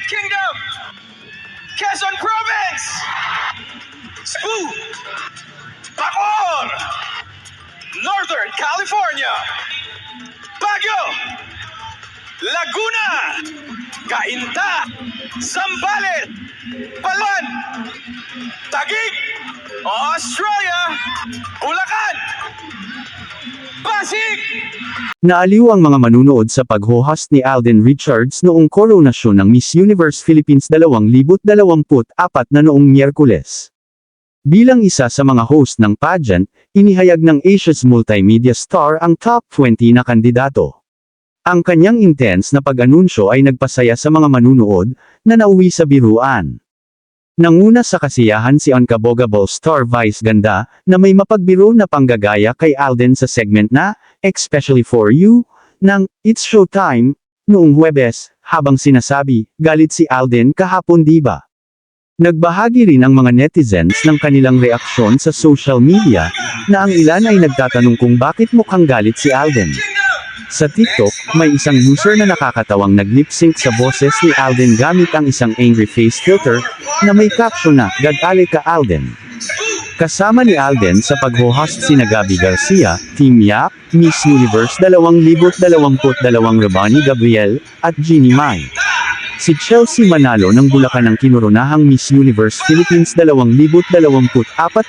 United Kingdom, Quezon Province, Cebu, Bacoor, Northern California, Laguna, Cainta, Zambales, Palawan, Taguig, Australia, Bulacan, Pasig, Naaliw ang mga manunood sa pag-host ni Alden Richards noong koronasyon ng Miss Universe Philippines 2024 na noong Miyerkules. Bilang isa sa mga host ng pageant, inihayag ng Asia's multimedia star ang top 20 na kandidato. Ang kanyang intense na pag-anunsyo ay nagpasaya sa mga manunood na nauwi sa biruan. Nanguna sa kasiyahan si Unkabogables star Vice Ganda na may mapagbiro na panggagaya kay Alden sa segment na Especially for You ng It's Showtime noong Huwebes habang sinasabi galit si Alden kahapon diba. Nagbahagi rin ang mga netizens ng kanilang reaksyon sa social media na ang ilan ay nagtatanong kung bakit mukhang galit si Alden. Sa TikTok, may isang user na nakakatawang nag-lip sync sa boses ni Alden gamit ang isang angry face filter na may caption na Gagale ka Alden. Kasama ni Alden sa pag-host sina Gabby Garcia, Team Yap, Miss Universe 2022 Rabani Gabriel, at Jeannie Mai. Si Chelsea Manalo ng Bulacan ang kinuronahang Miss Universe Philippines 2024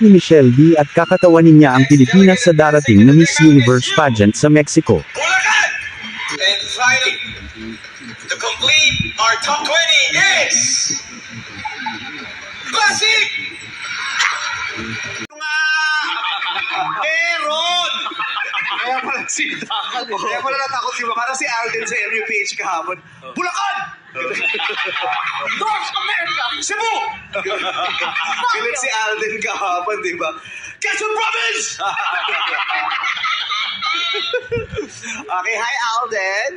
ni Michelle D at kakatawanin niya ang Pilipinas sa darating na Miss Universe pageant sa Mexico. Finally, to complete our top 20 is Pasig. Meron! Kaya pala sintakan eh. Kaya pala natakot si Para si Alden sa MUPH kahapon. Bulacan! North America! Cebu! Galit si Alden kahapon, di ba? Quezon Province! okay, hi Alden!